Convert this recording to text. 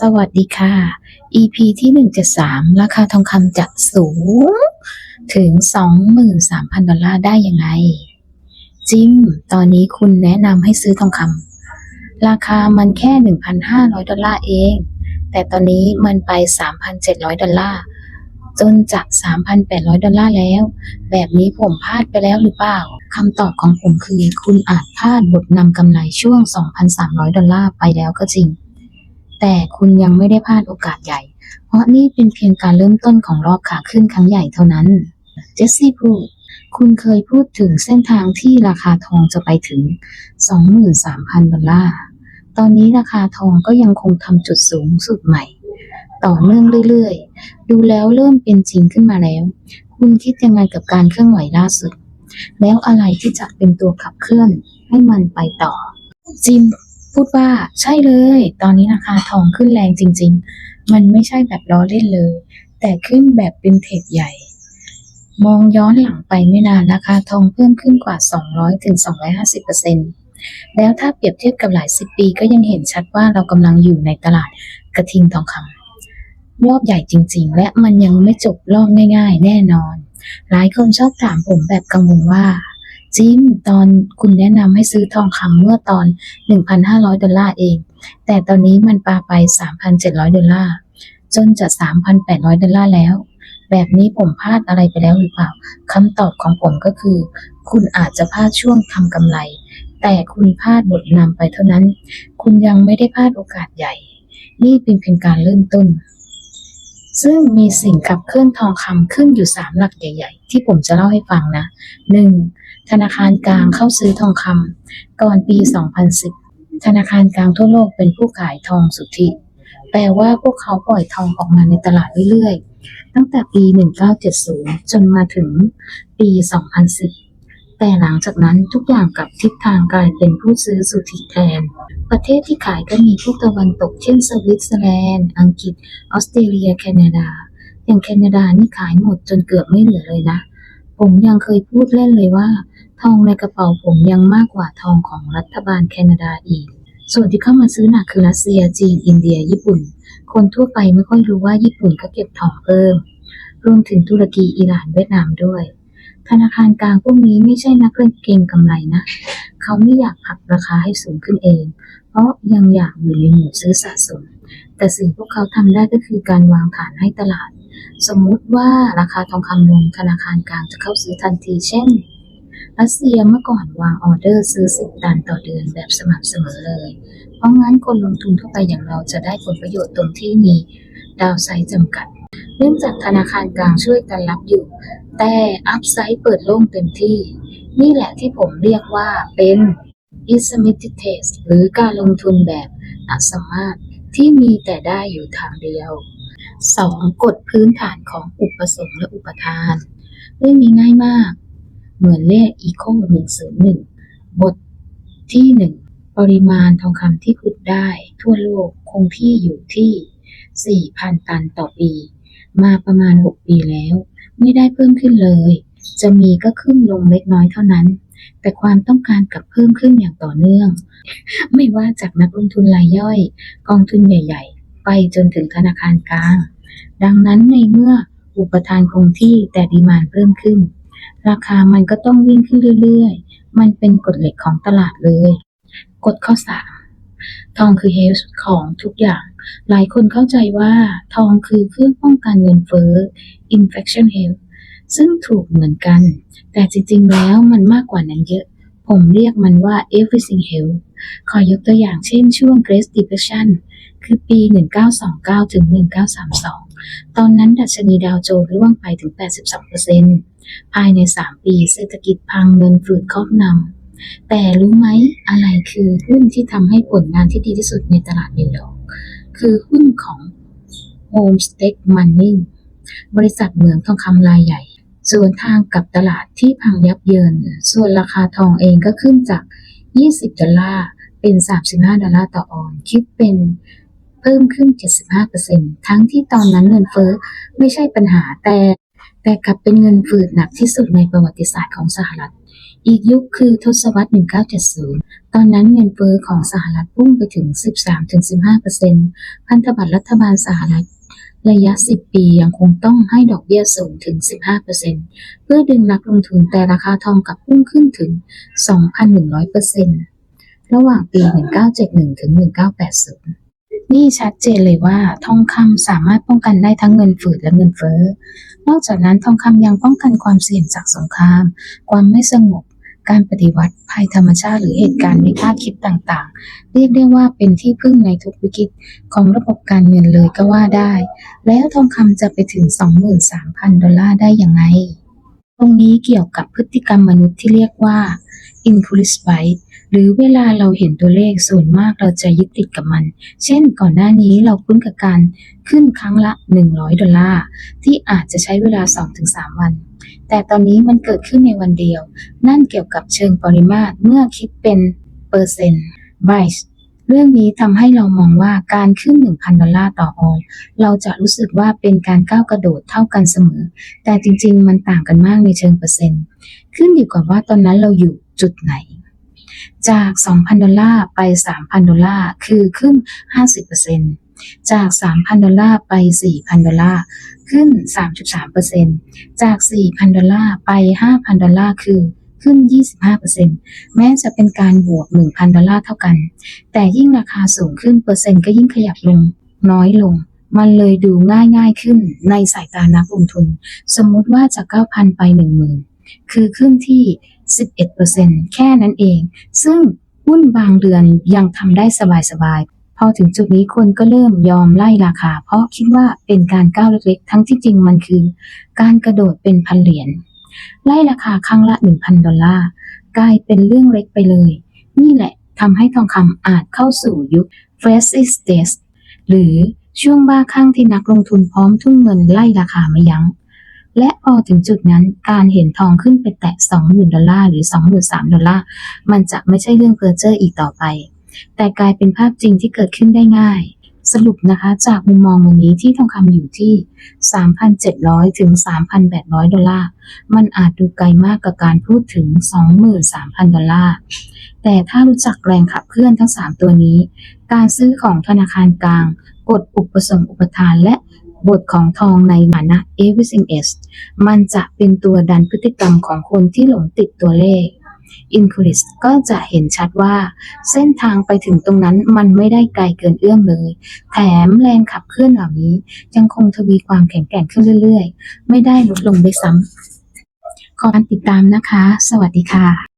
สวัสดีค่ะ EP ที่ 173 ราคาทองคำจะสูง ถึง 23,000 ดอลลาร์ได้ยังไง จิม ตอนนี้คุณแนะนำให้ซื้อทองคำราคามันแค่ 1,500 ดอลลาร์เอง แต่ตอนนี้มันไป 3,700 ดอลลาร์ จนจะ 3,800 ดอลลาร์แล้ว แบบนี้ผมพลาดไปแล้วหรือเปล่าคำตอบของผมคือ คุณอาจพลาดบทนำกำไรช่วง 2,300 ดอลลาร์ไปแล้วก็จริง แต่คุณยังไม่ได้พลาดโอกาสใหญ่ เพราะนี่เป็นเพียงการเริ่มต้นของรอบขาขึ้นครั้งใหญ่เท่านั้น เจสซี่พูด คุณเคยพูดถึงเส้นทางที่ราคาทองจะไปถึง 23,000 ดอลลาร์ ตอนนี้ราคาทองก็ยังคงทำจุดสูงสุดใหม่ ต่อเนื่องเรื่อยๆ ดูแล้วเริ่มเป็นจริงขึ้นมาแล้ว คุณคิดยังไงกับการเคลื่อนไหวล่าสุด แล้วอะไรที่จะเป็นตัวขับเคลื่อนให้มันไปต่อจิม พูดว่าใช่เลย ตอนนี้ราคาทองขึ้นแรงจริง ๆ มันไม่ใช่แบบล้อเล่นเลย แต่ขึ้นแบบเป็นเทรดใหญ่ มองย้อนหลังไปไม่นานราคาทองเพิ่มขึ้นกว่า 200ถึง250แล้วถ้าเปรียบเทียบกับหลายสิบปีก็ยังเห็นชัดว่าเรากำลังอยู่ในตลาดกระทิงทองคำรอบใหญ่จริง ๆ และมันยังไม่จบรอบง่าย ๆ แน่นอน หลายคนชอบถามผมแบบกังวลว่า จิมตอนคุณแนะนำให้ซื้อทองคำเมื่อตอน 1,500 ดอลลาร์เอง แต่ตอนนี้มันปาไป 3,700 ดอลลาร์ จนจะ 3,800 ดอลลาร์แล้ว แบบนี้ผมพลาดอะไรไปแล้วหรือเปล่าคำตอบของผมก็คือ คุณอาจจะพลาดช่วงทำกำไร แต่คุณพลาดบทนำไปเท่านั้น คุณยังไม่ได้พลาดโอกาสใหญ่ นี่เป็นเพียงการเริ่มต้นซึ่งมีสิ่งขับเคลื่อนทองคำขึ้นอยู่3หลักใหญ่ ๆ ที่ผมจะเล่าให้ฟังนะ 1. ธนาคารกลางเข้าซื้อทองคำก่อนปี 2010 ธนาคารกลางทั่วโลกเป็นผู้ขายทองสุทธิ แปลว่าพวกเขาปล่อยทองออกมาในตลาดเรื่อยๆ ตั้งแต่ปี 1970 จนมาถึงปี 2010 แต่หลังจากนั้นทุกอย่างกลับทิศทางกลายเป็นผู้ซื้อสุทธิแทน ประเทศที่ขายก็มีพวกตะวันตกเช่นสวิตเซอร์แลนด์ อังกฤษ ออสเตรเลีย แคนาดา อย่างแคนาดานี่ขายหมดจนเกือบไม่เหลือเลยนะ ผมยังเคยพูดเล่นเลยว่า ทองในกระเป๋าผมยังมากกว่าทองของรัฐบาลแคนาดาอีก ส่วนที่เข้ามาซื้อหนักคือรัสเซียจีนอินเดีย ญี่ปุ่น คนทั่วไปไม่ค่อยรู้ว่าญี่ปุ่นก็เก็บทองเพิ่ม รวมถึงตุรกีอิหร่านเวียดนามด้วย ธนาคารกลางพวกนี้ไม่ใช่นักเล่นเก็งกำไรนะ เขาไม่อยากผลักราคาให้สูงขึ้นเอง เพราะยังอยากอยู่ในหมู่ซื้อสะสม แต่สิ่งพวกเขาทำได้ก็คือการวางฐานให้ตลาด สมมุติว่าราคาทองคำลงธนาคารกลางจะเข้าซื้อทันที เช่น รัสเซียเมื่อก่อนวางออเดอร์ซื้อ 10 ตันต่อเดือนแบบสม่ำเสมอเลย เพราะงั้นคนลงทุนทั่วไปอย่างเราจะได้ผลประโยชน์ตรงที่มีดาวไซด์จำกัด เนื่องจากธนาคารกลางช่วยกันรับอยู่ แต่อัพไซด์เปิดโล่งเต็มที่ นี่แหละที่ผมเรียกว่าเป็น i s m i t i t e s หรือการลงทุนแบบอัสมารถที่มีแต่ได้อยู่ทางเดียว 2. กฎพื้นฐานของอุปสงค์และอุปทาน เรื่องนี้ง่ายมาก เหมือนเลข eco 101บทที่1ปริมาณทองคำที่ขุดได้ ทั่วโลกคงที่อยู่ที่ 4,000 ตันต่อปี มาประมาณ 6 ปีแล้ว ไม่ได้เพิ่มขึ้นเลย จะมีก็ขึ้นลงเล็กน้อยเท่านั้น แต่ความต้องการกลับเพิ่มขึ้นอย่างต่อเนื่อง ไม่ว่าจากนักลงทุนรายย่อย กองทุนใหญ่ ๆ ไปจนถึงธนาคารกลาง ดังนั้นในเมื่ออุปทานคงที่แต่ดีมานเพิ่มขึ้น ราคามันก็ต้องวิ่งขึ้นเรื่อยๆ มันเป็นกฎเหล็กของตลาดเลย กฎข้อ3ทองคือเฮลส์ของทุกอย่าง หลายคนเข้าใจว่าทองคือเครื่องป้องกันเงินเฟ้อ infection health ซึ่งถูกเหมือนกัน แต่จริงๆ แล้วมันมากกว่านั้นเยอะ ผมเรียกมันว่า everything health ขอยกตัวอย่างเช่นช่วง Great Depression คือปี 1929 ถึง 1932 ตอนนั้นดัชนีดาวโจนส์ร่วงไปถึง 82% ภายใน3ปีเศรษฐกิจพังเงินฝืดครอบนำแต่รู้ไหมอะไรคือหุ้นที่ทำให้ผลงานที่ดีที่สุดในตลาดนิวยอร์กคือหุ้นของ Homestake Money บริษัทเหมืองทองคำรายใหญ่ส่วนทางกับตลาดที่พังยับเยิน ส่วนราคาทองเองก็ขึ้นจาก 20 ดอลลาร์เป็น 35 ดอลลาร์ต่อออนคิดเป็นเพิ่มขึ้น 75%ทั้งที่ตอนนั้นเงินเฟ้อไม่ใช่ปัญหาแต่ แต่กลับเป็นเงินฝืดหนักที่สุดในประวัติศาสตร์ของสหรัฐ อีกยุคคือทศวรรษ 1970 ตอนนั้นเงินเฟ้อของสหรัฐพุ่งไปถึง 13-15%พันธบัตรรัฐบาลสหรัฐระยะ 10 ปียังคงต้องให้ดอกเบี้ยสูงถึง 15%เพื่อดึงนักลงทุนแต่ราคาทองกลับพุ่งขึ้นถึง 2,100%ระหว่างปี 1971 ถึง 1980 นี่ชัดเจนเลยว่าทองคำสามารถป้องกันได้ทั้งเงินฝืดและเงินเฟ้อ นอกจากนั้นทองคำยังป้องกันความเสี่ยงจากสงคราม ความไม่สงบ การปฏิวัติภัยธรรมชาติหรือเหตุการณ์ไม่คาดคิดต่างๆ เรียกได้ว่าเป็นที่พึ่งในทุกวิกฤตของระบบการเงินเลยก็ว่าได้ แล้วทองคำจะไปถึง 23,000 ดอลลาร์ได้ยังไง ตรงนี้เกี่ยวกับพฤติกรรมมนุษย์ที่เรียกว่า impulse buy หรือเวลาเราเห็นตัวเลขส่วนมากเราจะยึดติดกับมัน เช่นก่อนหน้านี้เราคุ้นกับการขึ้นครั้งละ 100 ดอลลาร์ที่อาจจะใช้เวลา 2-3 วัน แต่ตอนนี้มันเกิดขึ้นในวันเดียว นั่นเกี่ยวกับเชิงปริมาตรเมื่อคิดเป็นเปอร์เซ็นต์ Bias เรื่องนี้ทำให้เรามองว่าการขึ้น 1,000 ดอลลาร์ต่อออนเราจะรู้สึกว่าเป็นการก้าวกระโดดเท่ากันเสมอ แต่จริงๆ มันต่างกันมากในเชิงเปอร์เซ็นต์ ขึ้นอยู่กับว่าตอนนั้นเราอยู่จุดไหน จาก 2,000 ดอลลาร์ไป 3,000 ดอลลาร์ คือขึ้น 50%จาก 3,000 ดอลลาร์ไป 4,000 ดอลลาร์ ขึ้น 3.3%จาก 4,000 ดอลลาร์ไป 5,000 ดอลลาร์ คือขึ้น 25%แม้จะเป็นการบวก 1,000 ดอลลาร์เท่ากัน แต่ยิ่งราคาสูงขึ้นเปอร์เซ็นต์ก็ยิ่งขยับลง น้อยลง มันเลยดูง่ายง่ายขึ้นในสายตานักลงทุน สมมุติว่าจาก 9,000 ไป 10,000 คือขึ้นที่ 11%แค่นั้นเอง ซึ่งหุ้นบางเดือนยังทำได้สบายๆ พอถึงจุดนี้คนก็เริ่มยอมไล่ราคา เพราะคิดว่าเป็นการก้าวเล็กๆ ทั้งที่จริงมันคือ การกระโดดเป็นพันเหรียญไล่ราคาครั้งละ 1,000 ดอลลาร์กลายเป็นเรื่องเล็กไปเลย นี่แหละทำให้ทองคำอาจเข้าสู่ยุค f r e s h s t a g e หรือช่วงบ้าคลั่งที่นักลงทุนพร้อมทุ่มเงินไล่ราคาไม่ยัง้ง และพอถึงจุดนั้นการเห็นทองขึ้นไปแตะ 20,000 ดอลลาร์หรือ 23,000 ดอลลาร์ มันจะไม่ใช่เรื่องเพ้อเจ้ออีกต่อไป แต่กลายเป็นภาพจริงที่เกิดขึ้นได้ง่าย สรุปนะคะจากมุมมองวันนี้ที่ทองคำอยู่ที่ 3,700 ถึง 3,800 ดอลลาร์ มันอาจดูไกลมากกับการพูดถึง 23,000 ดอลลาร์ แต่ถ้ารู้จักแรงขับเคลื่อนทั้ง 3 ตัวนี้ การซื้อของธนาคารกลางกฎอุปสงค์อุปทานและ บทของทองในฐานะ everything S มันจะเป็นตัวดันพฤติกรรมของคนที่หลงติดตัวเลขอินคูลิสก็จะเห็นชัดว่า เส้นทางไปถึงตรงนั้นมันไม่ได้ไกลเกินเอื้อมเลย แถมแรงขับเคลื่อนเหล่านี้ยังคงทวีความแข็งแกร่งขึ้นเรื่อย ๆ ไม่ได้ลดลงด้วยซ้ำขอการติดตามนะคะ สวัสดีค่ะ